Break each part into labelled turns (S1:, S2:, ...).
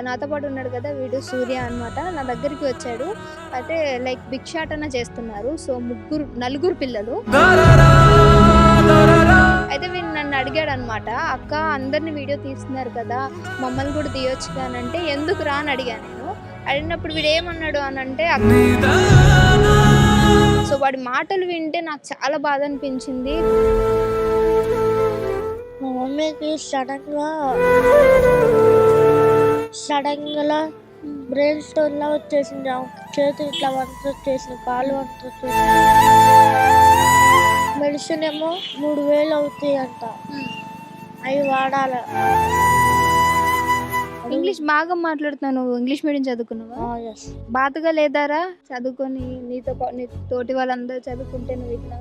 S1: నాతో పాటు ఉన్నాడు కదా వీడు సూర్య అనమాట నా దగ్గరికి వచ్చాడు. అయితే లైక్ భిక్షాటన చేస్తున్నారు. సో ముగ్గురు నలుగురు పిల్లలు. అయితే వీడు నన్ను అడిగాడు అనమాట అక్క అందరిని వీడియో తీస్తున్నారు కదా. మమ్మల్ని కూడా తీయొచ్చు అని అంటే ఎందుకు రా అని అడిగాను నేను. అడిగినప్పుడు వీడు ఏమన్నాడు అని అంటే "అక్క, సో వాడి మాటలు వింటే నాకు చాలా బాధ అనిపించింది.
S2: మా మమ్మీకి సడన్గా గా సడన్గా బ్రెయిన్ స్టోన్ లా వచ్చేసింది చేతులు ఇట్లా వంట వచ్చేసింది. కాలు వంట వచ్చేసింది. మెడిసిన్ ఏమో మూడు వేలు అవుతాయి అంట అవి వాడాలి.
S1: ఇంగ్లీష్ బాగా మాట్లాడుతున్నావు నువ్వు. ఇంగ్లీష్ మీడియం చదువుకున్నావా? బాధగా లేదారా? చదువుకొని నీతో నీ తోటి వాళ్ళందరూ చదువుకుంటే నువ్వు ఇట్లా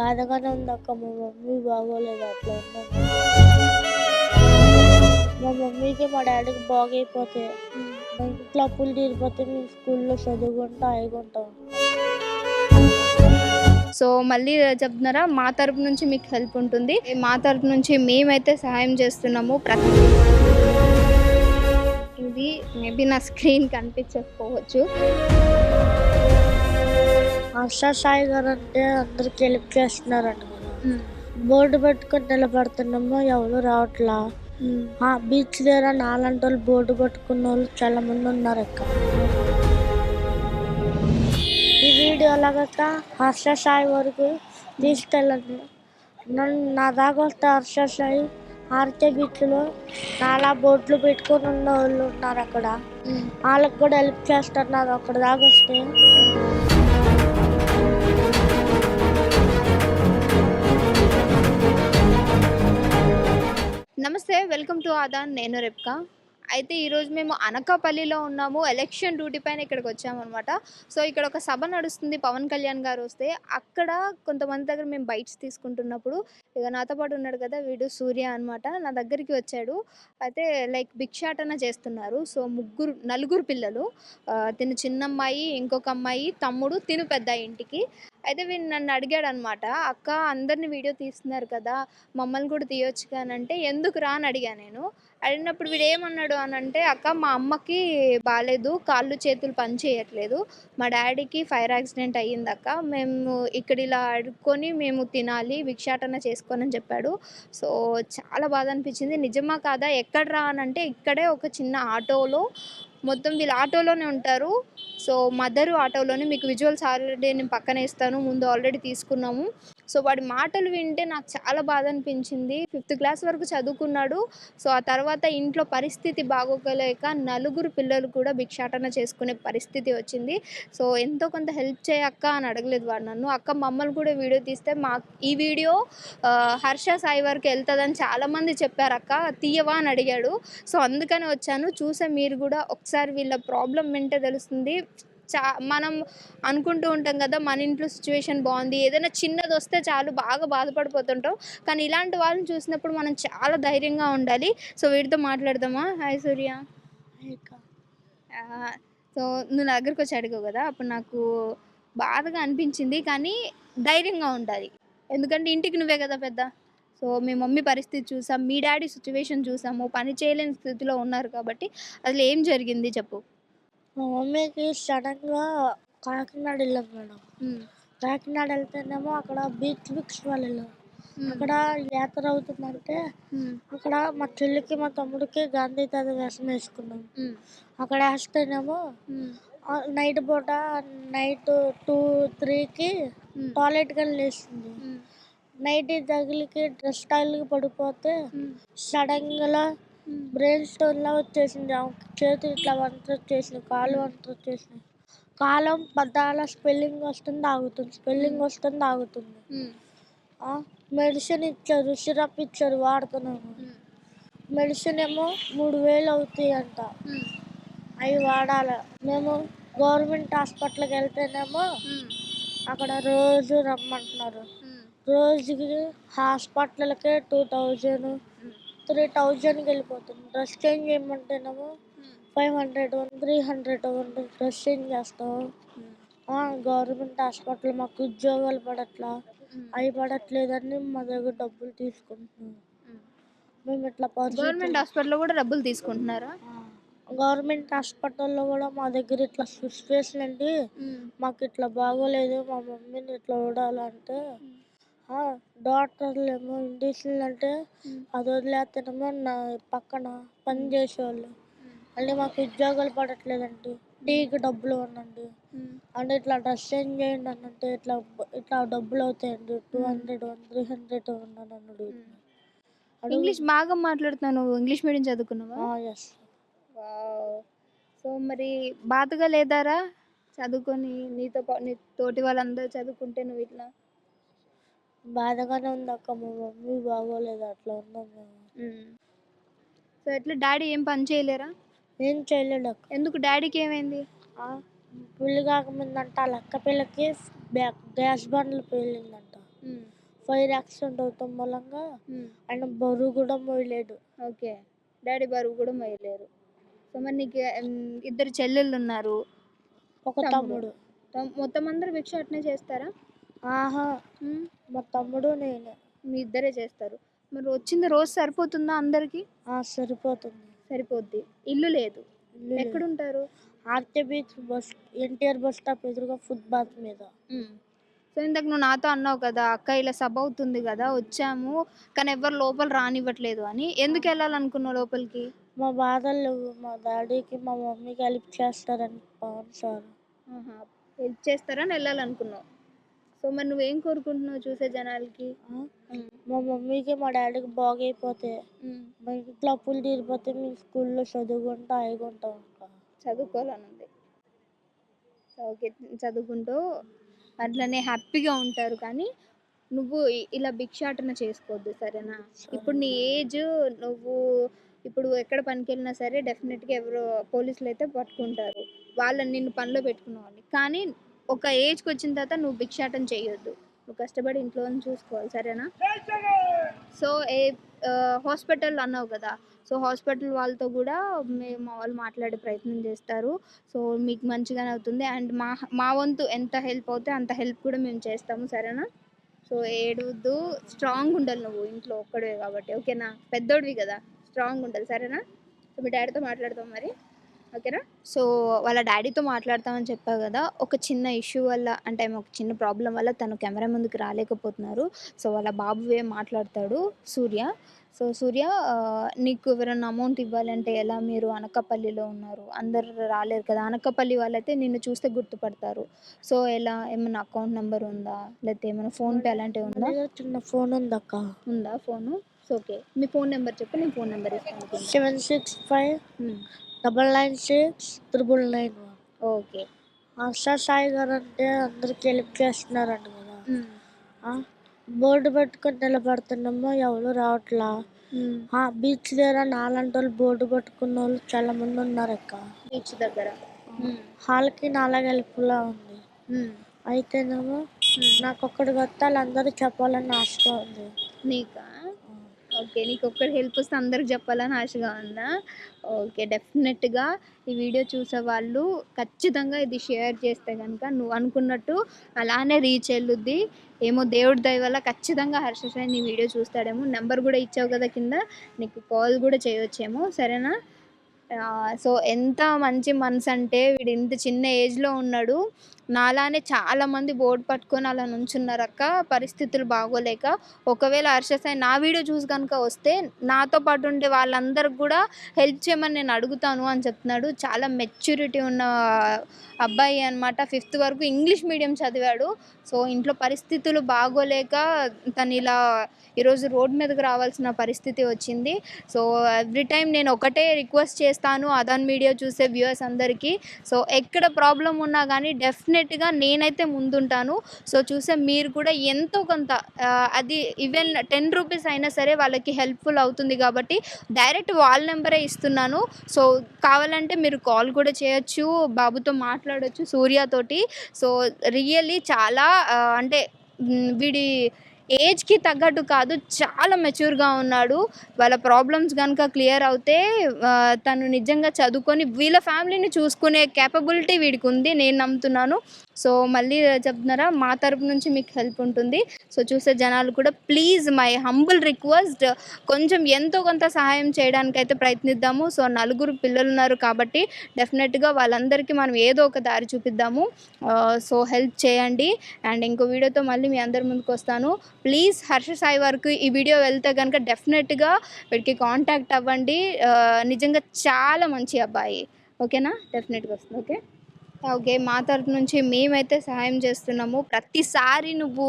S2: బాధగానే ఉంది అక్క మా మమ్మీ బాగోలేదు. అట్లా ఉన్నాను మా మమ్మీకి మా డాడీకి బాగైపోతే ఇంట్లో అప్పులు తీరిపోతే మేము స్కూల్లో చదువుకుంటా ఆగుంటాం
S1: సో మళ్ళీ చెప్తున్నారా? మా తరపు నుంచి మీకు హెల్ప్ ఉంటుంది. మా తరపు నుంచి మేమైతే సహాయం చేస్తున్నాము. ప్రతి ఇది మేబీ నా స్క్రీన్ కనిపించకపోవచ్చు.
S2: ఆశా సాయి గారు అంటే అందరికి హెల్ప్ చేస్తున్నారంట. బోర్డు పెట్టుకొని నిలబడుతున్నామో ఎవరు రావట్లా? బీచ్ దగ్గర నాలంటి వాళ్ళు బోర్డు పట్టుకున్న వాళ్ళు చాలా మంది ఉన్నారు అక్క. ఈ వీడియో అలాగక్క హర్ష సాయి వరకు తీసుకెళ్ళండి. నన్ను నా దాకా వస్తే హర్ష సాయి ఆర్కే బీచ్లో చాలా బోట్లు పెట్టుకొని ఉన్న వాళ్ళు ఉన్నారు అక్కడ. వాళ్ళకి కూడా హెల్ప్ చేస్తున్నారు అక్కడ దాకా వస్తే.
S1: నమస్తే వెల్కమ్ టు ఆదాన్ నేను రెప్కా. అయితే ఈరోజు మేము అనకాపల్లిలో ఉన్నాము. ఎలక్షన్ డ్యూటీ పైన ఇక్కడికి వచ్చామన్నమాట. సో ఇక్కడ ఒక సభ నడుస్తుంది పవన్ కళ్యాణ్ గారు వస్తే. అక్కడ కొంతమంది దగ్గర మేము బైట్స్ తీసుకుంటున్నప్పుడు ఇక నాతో పాటు ఉన్నాడు కదా వీడు సూర్య అన్నమాట నా దగ్గరికి వచ్చాడు. అయితే లైక్ భిక్షాటన చేస్తున్నారు. సో ముగ్గురు నలుగురు పిల్లలు. తిన తిను చిన్న అమ్మాయి ఇంకొక అమ్మాయి తమ్ముడు తిను పెద్ద ఇంటికి. అయితే వీడు నన్ను అడిగాడు అనమాట అక్క అందరిని వీడియో తీస్తున్నారు కదా మమ్మల్ని కూడా తీయొచ్చు అని అంటే ఎందుకు రా అని అడిగా నేను. అడిగినప్పుడు వీడు ఏమన్నాడు అని అంటే అక్క మా అమ్మకి బాగాలేదు కాళ్ళు చేతులు పని చేయట్లేదు మా డాడీకి ఫైర్ యాక్సిడెంట్ అయ్యింది అక్క మేము ఇక్కడ ఇలా అడుక్కొని మేము తినాలి భిక్షాటన చేసుకొని అని చెప్పాడు. సో చాలా బాధ అనిపించింది. నిజమా కాదా ఎక్కడ రా అని అంటే ఇక్కడే ఒక చిన్న ఆటోలో మొత్తం వీళ్ళు ఆటోలోనే ఉంటారు. సో మదరు ఆటోలోనే మీకు విజువల్స్ ఆల్రెడీ నేను పక్కన ఇస్తాను. ముందు ఆల్రెడీ తీసుకున్నాము. సో వాడి మాటలు వింటే నాకు చాలా బాధ అనిపించింది. ఫిఫ్త్ క్లాస్ వరకు చదువుకున్నాడు. సో ఆ తర్వాత ఇంట్లో పరిస్థితి బాగోగలేక నలుగురు పిల్లలు కూడా భిక్షాటన చేసుకునే పరిస్థితి వచ్చింది. సో ఎంతో కొంత హెల్ప్ చేయక్క అని అడగలేదు వాడు నన్ను. అక్క మమ్మల్ని కూడా వీడియో తీస్తే మా ఈ వీడియో హర్ష సాయి వరకు వెళ్తుందని చాలామంది చెప్పారు అక్క తీయవా అని అడిగాడు. సో అందుకని వచ్చాను. చూసే మీరు కూడా ఒకసారి వీళ్ళ ప్రాబ్లం వింటే తెలుస్తుంది. చా మనం అనుకుంటూ ఉంటాం కదా మన ఇంట్లో సిచ్యువేషన్ బాగుంది. ఏదైనా చిన్నది వస్తే చాలు బాగా బాధపడిపోతుంటాం. కానీ ఇలాంటి వాళ్ళని చూసినప్పుడు మనం చాలా ధైర్యంగా ఉండాలి. సో వీటితో మాట్లాడదామా? హాయ్ సూర్య. సో నువ్వు నా దగ్గరకు వచ్చి అడిగావు కదా అప్పుడు నాకు బాధగా అనిపించింది. కానీ ధైర్యంగా ఉండాలి. ఎందుకంటే ఇంటికి నువ్వే కదా పెద్ద. సో మీ మమ్మీ పరిస్థితి చూసాం మీ డాడీ సిచ్యువేషన్ చూసాము పని చేయలేని స్థితిలో ఉన్నారు కాబట్టి అసలు ఏం జరిగింది చెప్పు?
S2: మా మమ్మీకి సడన్గా కాకినాడ వెళ్ళాం మేడం. కాకినాడ వెళ్తేనేమో అక్కడ బీచ్ బిక్స్ వాళ్ళు అక్కడ యాత్ర అవుతుందంటే అక్కడ మా చెల్లికి మా తమ్ముడికి గాంధీ తాత వేషం వేసుకున్నాం. అక్కడ వేస్తేనేమో నైట్ పూట నైట్ టూ త్రీకి టాయిలెట్ కానీ లేస్తుంది నైట్ తగిలికి డ్రెస్ టైల్కి పడిపోతే
S1: సడన్గా
S2: బ్రెయిన్ స్టోన్ లా వచ్చేసింది. చేతులు ఇట్లా వంట వచ్చేసింది. కాలు వంట వచ్చేసింది. కాలం పద్దాల స్పెల్లింగ్ వస్తుంది ఆగుతుంది. స్పెల్లింగ్ వస్తుంది ఆగుతుంది. మెడిసిన్ ఇచ్చారు సిరప్ ఇచ్చారు వాడుతున్నాను
S1: ఉమ్,
S2: మెడిసిన్ ఏమో మూడు వేలు అవుతాయి అంట అవి వాడాలి. మేము గవర్నమెంట్ హాస్పిటల్కి వెళ్తేనేమో అక్కడ రోజు రమ్మంటున్నారు. రోజుకి హాస్పిటల్కే టూ థౌజండ్ త్రీ థౌజండ్కి వెళ్ళిపోతుంది. Dress change చేయమంటేనేమో five hundred three hundred dress change చేస్తాం. గవర్నమెంట్ హాస్పిటల్ మాకు ఉద్యోగాలు పడట్లా అవి పడట్లేదని మా దగ్గర డబ్బులు తీసుకుంటున్నాం. మేము ఇట్లా
S1: గవర్నమెంట్ హాస్పిటల్లో కూడా డబ్బులు తీసుకుంటున్నారా?
S2: గవర్నమెంట్ హాస్పిటల్లో కూడా మా దగ్గర ఇట్లా సిచ్యువేషన్ అండి మాకు ఇట్లా బాగోలేదు మా మమ్మీని ఇట్లా చూడాలంటే డాక్టర్లు ఏమో ఇండిషన్లు అంటే అది వదిలేస్తేనేమో నా పక్కన పని చేసేవాళ్ళు. అంటే మాకు ఉద్యోగాలు పడట్లేదండి. టీకి డబ్బులు ఇవ్వండి అంటే ఇట్లా డ్రెస్ చేంజ్ చేయండి అని అంటే ఇట్లా ఇట్లా డబ్బులు అవుతాయండి. టూ హండ్రెడ్ త్రీ హండ్రెడ్ ఉన్నాను అన్నాడు
S1: ఇంగ్లీష్ బాగా మాట్లాడుతున్నావు నువ్వు. ఇంగ్లీష్ మీడియం చదువుకున్నావా?
S2: ఎస్
S1: సో మరి బాధగా లేదారా? చదువుకొని నీతో నీ తోటి వాళ్ళందరూ చదువుకుంటే నువ్వు ఇట్లా
S2: బాధగానే ఉంది అక్క. మా మమ్మీ బాగోలేదు అట్లా ఉన్నాం మేము.
S1: సో ఎట్లా డాడీ ఏం పని చేయలేరా?
S2: ఏం చేయలేడు అక్క.
S1: ఎందుకు డాడీకి ఏమైంది?
S2: ఆ, పెళ్ళి కాకముందంట వాళ్ళ అక్క పిల్లకి బ్యా- గ్యాస్ బండ్లు పేలిందంట. ఫైర్ యాక్సిడెంట్ అవుతాం మూలంగా ఆయన బరువు కూడా మోయలేడు
S1: ఓకే. డాడీ బరువు కూడా మొయ్యలేరు సో మరి నీకు ఉమ్, ఇద్దరు చెల్లెళ్ళు ఉన్నారు.
S2: ఒక
S1: తమ్ముడు. మొత్తం అందరు భిక్ష అట్నే చేస్తారా?
S2: ఆహా. మా తమ్ముడు నేను.
S1: మీ ఇద్దరే చేస్తారు. మరి వచ్చింది రోజు సరిపోతుందా అందరికి?
S2: సరిపోతుంది.
S1: సరిపోద్ది. ఇల్లు లేదు. ఎక్కడుంటారు?
S2: RK beach bus NTR bus stop ఎదురుగా ఫుట్బాత్ మీద.
S1: సో ఇందాక నువ్వు నాతో అన్నావు కదా అక్క ఇలా సభ అవుతుంది కదా వచ్చాము కానీ ఎవరు లోపల రానివ్వట్లేదు అని. ఎందుకు వెళ్ళాలనుకున్నావు లోపలికి?
S2: మా బాధలు మా డాడీకి మా మమ్మీకి హెల్ప్ చేస్తారని పవన్ సార్.
S1: హెల్ప్ చేస్తారని వెళ్ళాలనుకున్నావు? సో మరి నువ్వేం కోరుకుంటున్నావు చూసే జనాలకి?
S2: మా మమ్మీకి మా డాడీకి బాగైపోతే మా ఇంట్లో అప్పులు తీరిపోతే మీ స్కూల్లో చదువుకుంటా ఆగుంటాం
S1: చదువుకోవాలని ఉంది ఓకే చదువుకుంటూ అట్లనే హ్యాపీగా ఉంటారు కానీ నువ్వు ఇలా భిక్షాటన చేసుకోవద్దు సరేనా? ఇప్పుడు నీ ఏజ్ నువ్వు ఇప్పుడు ఎక్కడ పనికి వెళ్ళినా సరే డెఫినెట్గా ఎవరో పోలీసులు అయితే పట్టుకుంటారు. వాళ్ళని నిన్ను పనిలో పెట్టుకునేవాళ్ళు కానీ ఒక ఏజ్కి వచ్చిన తర్వాత నువ్వు భిక్షాటం చేయొద్దు. నువ్వు కష్టపడి ఇంట్లో చూసుకోవాలి సరేనా? సో ఏ హాస్పిటల్ అన్నావు కదా సో హాస్పిటల్ వాళ్ళతో కూడా మేము మా వాళ్ళు మాట్లాడే ప్రయత్నం చేస్తారు. సో మీకు మంచిగానే అవుతుంది. అండ్ మా మా వంతు ఎంత హెల్ప్ అవుతే అంత హెల్ప్ కూడా మేము చేస్తాము సరేనా? సో ఏడవద్దు స్ట్రాంగ్ ఉండాలి నువ్వు ఇంట్లో ఒక్కడే కాబట్టి ఓకేనా? పెద్దోడివి కదా స్ట్రాంగ్ ఉండాలి సరేనా? సో మీ డాడీతో మాట్లాడతాం మరి. ఓకేనా? సో వాళ్ళ డాడీతో మాట్లాడతామని చెప్పావు కదా ఒక చిన్న ఇష్యూ వల్ల అంటే ఒక చిన్న ప్రాబ్లం వల్ల తను కెమెరా ముందుకు రాలేకపోతున్నారు. సో వాళ్ళ బాబువే మాట్లాడతాడు సూర్య. సో సూర్య నీకు ఎవరైనా అమౌంట్ ఇవ్వాలంటే ఎలా మీరు అనకాపల్లిలో ఉన్నారు? అందరు రాలేరు కదా అనకాపల్లి వాళ్ళైతే నిన్ను చూస్తే గుర్తుపడతారు. సో ఎలా ఏమైనా అకౌంట్ నెంబర్ ఉందా? లేకపోతే ఏమైనా ఫోన్పే అలాంటివి ఉందా?
S2: చిన్న ఫోన్ ఉంది అక్క?
S1: ఉందా ఫోను? So okay. మీ ఫోన్ నెంబర్ చెప్పి నేను ఫోన్ నెంబర్ ఇస్తాను.
S2: Seven six five double nine six triple nine one.
S1: Okay.
S2: Asha Sai garu అంటే అందరికి హెల్ప్ చేస్తున్నారంట కదా. బోర్డు పెట్టుకొని నిలబడుతున్నామో ఎవరు రావట్లా? బీచ్ దగ్గర నాలాంటి వాళ్ళు బోర్డు పట్టుకున్న వాళ్ళు చాలా మంది ఉన్నారు అక్క.
S1: బీచ్ దగ్గర. ఉమ్,
S2: వాళ్ళకి నాలాగ హెల్ప్లా ఉంది. అయితేనేమో. నాకు ఒక్కడికి వస్తే వాళ్ళందరూ చెప్పాలని ఆశగా ఉంది.
S1: నీకా? ఓకే నీకు ఒక్కటి హెల్ప్ వస్తే అందరికి చెప్పాలని ఆశగా ఉందా ఓకే డెఫినెట్గా ఈ వీడియో చూసే వాళ్ళు ఖచ్చితంగా ఇది షేర్ చేస్తే కనుక నువ్వు అనుకున్నట్టు అలానే రీచ్ వెళ్ళుద్ది ఏమో దేవుడి దయ వల్ల ఖచ్చితంగా హర్ష నీ వీడియో చూస్తాడేమో. నెంబర్ కూడా ఇచ్చావు కదా కింద నీకు కాల్ కూడా చేయొచ్చేమో సరేనా? సో ఎంత మంచి మనసు అంటే వీడు ఇంత చిన్న ఏజ్లో ఉన్నాడు. నాలానే చాలా మంది బోర్డు పట్టుకొని అలా నుంచున్నారు అక్క పరిస్థితులు బాగోలేక. ఒకవేళ హర్ష సాయి నా వీడియో చూసి కనుక వస్తే నాతో పాటు ఉండే వాళ్ళందరికి కూడా హెల్ప్ చేయమని నేను అడుగుతాను అని చెప్తున్నాడు. చాలా మెచ్యూరిటీ ఉన్న అబ్బాయి అనమాట ఫిఫ్త్ వరకు ఇంగ్లీష్ మీడియం చదివాడు. సో ఇంట్లో పరిస్థితులు బాగోలేక తను ఇలా ఈరోజు రోడ్ మీదకి రావాల్సిన పరిస్థితి వచ్చింది. సో ఎవ్రీ టైం నేను ఒకటే రిక్వెస్ట్ చేస్తాను అదాన్ మీడియా చూసే వ్యూవర్స్ అందరికీ. సో ఎక్కడ ప్రాబ్లం ఉన్నా కానీ డెఫినెట్ డెఫినెట్గా నేనైతే ముందుంటాను. సో చూసే మీరు కూడా ఎంతో కొంత అది ఈవెన్ టెన్ రూపీస్ అయినా సరే వాళ్ళకి హెల్ప్ఫుల్ అవుతుంది కాబట్టి డైరెక్ట్ వాళ్ళ నెంబరే ఇస్తున్నాను. సో కావాలంటే మీరు కాల్ కూడా చేయొచ్చు బాబుతో మాట్లాడొచ్చు సూర్యతోటి. సో రియల్లీ చాలా అంటే వీడి ఏజ్కి తగ్గట్టు కాదు చాలా మెచ్యూర్గా ఉన్నాడు. వాళ్ళ ప్రాబ్లమ్స్ కనుక క్లియర్ అవుతే తను నిజంగా చదువుకొని వీళ్ళ ఫ్యామిలీని చూసుకునే క్యాపబిలిటీ వీడికి ఉంది నేను నమ్ముతున్నాను. సో మళ్ళీ చెప్తున్నారా మా తరపు నుంచి మీకు హెల్ప్ ఉంటుంది. సో చూసే జనాలు కూడా ప్లీజ్ మై హంబుల్ రిక్వెస్ట్ కొంచెం ఎంతో కొంత సహాయం చేయడానికి అయితే ప్రయత్నిద్దాము. సో నలుగురు పిల్లలు ఉన్నారు కాబట్టి డెఫినెట్గా వాళ్ళందరికీ మనం ఏదో ఒక దారి చూపిద్దాము. సో హెల్ప్ చేయండి. అండ్ ఇంకో వీడియోతో మళ్ళీ మీ అందరి ముందుకు వస్తాను ప్లీజ్ హర్ష సాయి వరకు ఈ వీడియో వెళ్తే కనుక డెఫినెట్గా వీడికి కాంటాక్ట్ అవ్వండి. నిజంగా చాలా మంచి అబ్బాయి. ఓకేనా? డెఫినెట్గా వస్తుంది. ఓకే? ఓకే మా తరపు నుంచి మేమైతే సహాయం చేస్తున్నాము. ప్రతిసారి నువ్వు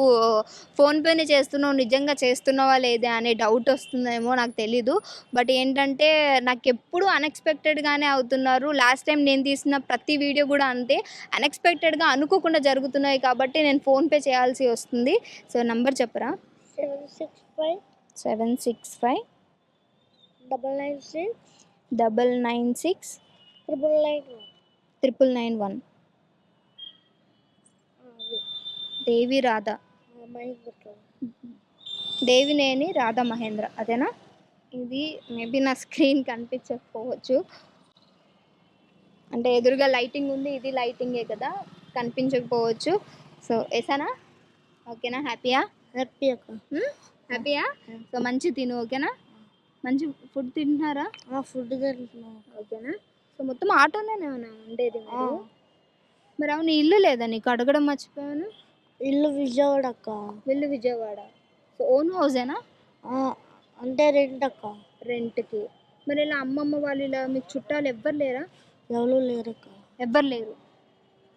S1: ఫోన్పేనే చేస్తున్నావు నిజంగా చేస్తున్నావా లేదా అనే డౌట్ వస్తుందేమో నాకు తెలీదు. బట్ ఏంటంటే నాకు ఎప్పుడు అన్ఎక్స్పెక్టెడ్గానే అవుతున్నారు. లాస్ట్ టైం నేను తీసిన ప్రతి వీడియో కూడా అంతే. అన్ఎక్స్పెక్టెడ్గా అనుకోకుండా జరుగుతున్నాయి కాబట్టి నేను ఫోన్పే చేయాల్సి వస్తుంది. సో నంబర్ చెప్పరా?
S2: Seven six five
S1: seven six five
S2: double nine six
S1: double nine six
S2: triple nine
S1: triple nine one Devi Radha Devineni Radha Mahendra అదేనా? ఇది మేబీ నా స్క్రీన్ కనిపించకపోవచ్చు. అంటే ఎదురుగా లైటింగ్ ఉంది ఇది లైటింగే కదా కనిపించకపోవచ్చు. సో వేసానా? ఓకేనా? హ్యాపీయా
S2: హ్యాపీ అక్క.
S1: హ్యాపీయా సో మంచి తిను ఓకేనా? మంచి ఫుడ్ తింటున్నారా?
S2: ఫుడ్ తింటున్నాం.
S1: ఓకేనా? సో మొత్తం ఆటోలోనే ఉండేది మీరు. మరి అవును ఇల్లు లేదా నీకు? అడగడం మర్చిపోయాను.
S2: ఇల్లు విజయవాడ అక్క.
S1: ఇల్లు విజయవాడ. So own హౌసేనా?
S2: అంటే రెంట్ అక్క.
S1: రెంట్కి. మరి ఇలా అమ్మమ్మ వాళ్ళు ఇలా మీకు చుట్టాలు ఎవ్వరు లేరా?
S2: ఎవరు లేరు అక్క.
S1: ఎవ్వరు లేరు.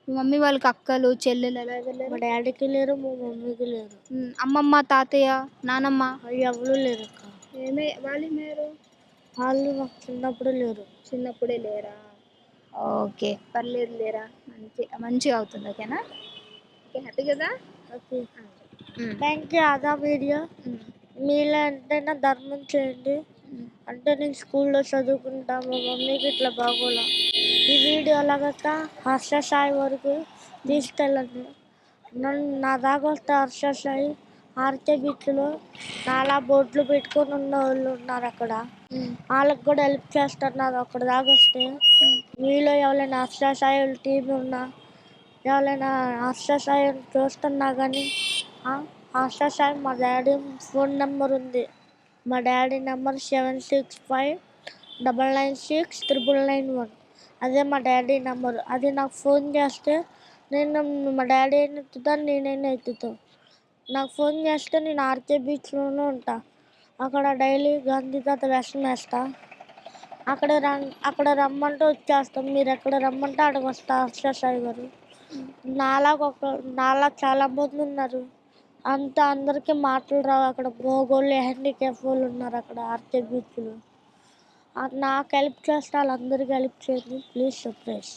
S1: మీ మమ్మీ వాళ్ళకి అక్కలు చెల్లెలు అలా ఎవరు
S2: మా
S1: లేరు
S2: డాడీకి లేరు మా మమ్మీకి లేరు.
S1: అమ్మమ్మ తాతయ్య నానమ్మ?
S2: అవి ఎవరు లేరు అక్క.
S1: ఏమే వాళ్ళు లేరు?
S2: వాళ్ళు నాకు చిన్నప్పుడు లేరు.
S1: చిన్నప్పుడే లేరా? ఓకే. పర్లేదు లేరా? మంచి మంచిగా అవుతుంది ఓకేనా? ఓకే హ్యాపీ కదా?
S2: ఓకే. థ్యాంక్ యూ ఆదా మీడియా మీలో ఎంతైనా ధర్మం చేయండి. అంటే నేను స్కూల్లో చదువుకుంటా మా మమ్మీకి ఇట్లా బాగోలా. ఈ వీడియో అలాగక హర్ష సాయి వరకు తీసుకెళ్ళండి. నన్ను నా దాకా వస్తే హర్ష సాయి ఆర్కే బీచ్లో నాలా బోట్లు పెట్టుకొని ఉన్న వాళ్ళు ఉన్నారు అక్కడ. వాళ్ళకి కూడా హెల్ప్ చేస్తున్నారు అక్కడ దాకా వస్తే. మీలో ఎవరైనా హర్ష టీం ఉన్నా ఎవరైనా హర్ష చూస్తున్నా కానీ హర్ష సాయి మా డాడీ ఫోన్ నెంబర్ ఉంది. మా daddy number seven six five double nine six triple nine one అదే మా డాడీ నెంబర్ అది నాకు ఫోన్ చేస్తే నేను మా డాడీ అయిన ఎత్తుతాను నేనైనా ఎత్తుతాను. నాకు ఫోన్ చేస్తే నేను ఆర్కే బీచ్లోనే ఉంటాను అక్కడ డైలీ గాంధీ తాత వేషం వేస్తా. అక్కడ రన్ అక్కడ రమ్మంటే వచ్చేస్తాం. మీరు ఎక్కడ రమ్మంటే అక్కడికి వస్తా హర్ష సాయి గారు. నాలాగా ఒక నాలా చాలా మంది ఉన్నారు. అంత అందరికీ మాటలు రావు అక్కడ. మోగోళ్ళు హ్యాండిక్యాప్ వాళ్ళు ఉన్నారు అక్కడ ఆర్కే బీచ్లు. నాకు హెల్ప్ చేస్తే వాళ్ళందరికీ హెల్ప్ చేయండి. Please surprise.